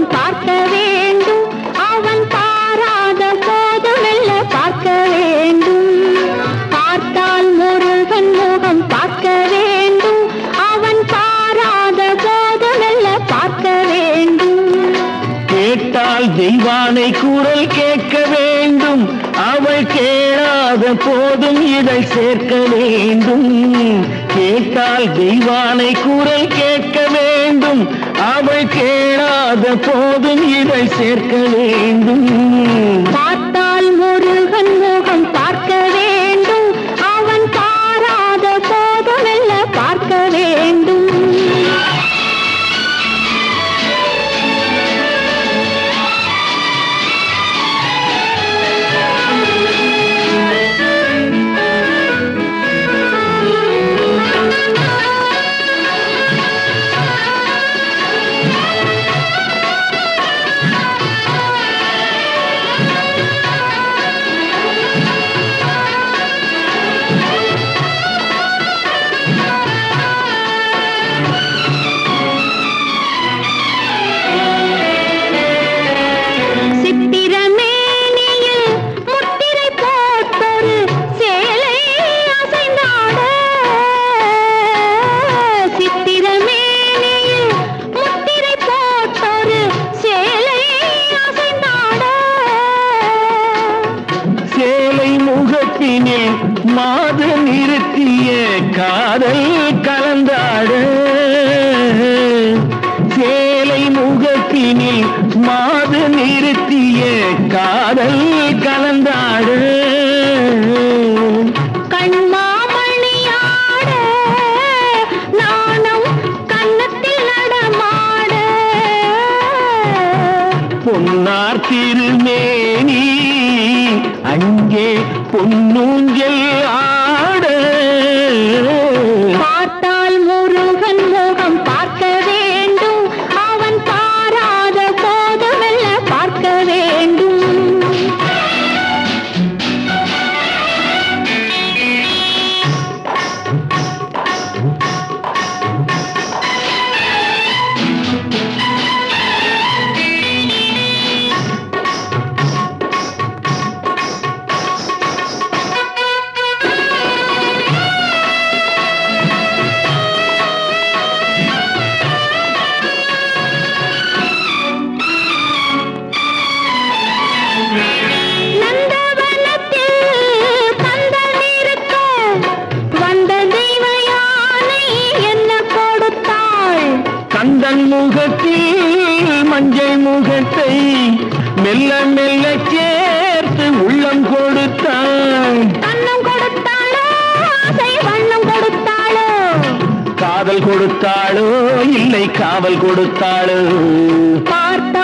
பார்க்க வேண்டும். அவன் பாராத போது பார்க்க வேண்டும். பார்த்தால் முருகன் முகம் பார்க்க வேண்டும். அவன் பாராத போது பார்க்க வேண்டும். கேட்டால் தெய்வானை குரல் கேட்க வேண்டும். அவள் கே இதழ் சேர்க்க வேண்டும். கேட்டால் தெய்வானை குரல் கேட்க வேண்டும். அவள் கேளாத போதும் இதை சேர்க்க வேண்டும். பார்த்தால் முருகன் முகம் பார்க்க முகத்தினில் மாது நிறுத்திய காதல் கலந்தாட. சேலை முகத்தினில் மாது நிறுத்திய காதல் கலந்தாட. பொன்னார் திருமேனி அங்கே பொன்னூஞ்சல். கந்தன் முகத்தில் மஞ்சள் முகத்தை மெல்ல மெல்ல சேர்த்து உள்ளம் கொடுத்தான் அன்னம் கொடுத்தாளோ? ஆசை வண்ணம் கொடுத்தாளோ? காதல் கொடுத்தாளோ? இல்லை காவல் கொடுத்தாளோ? பார்த்த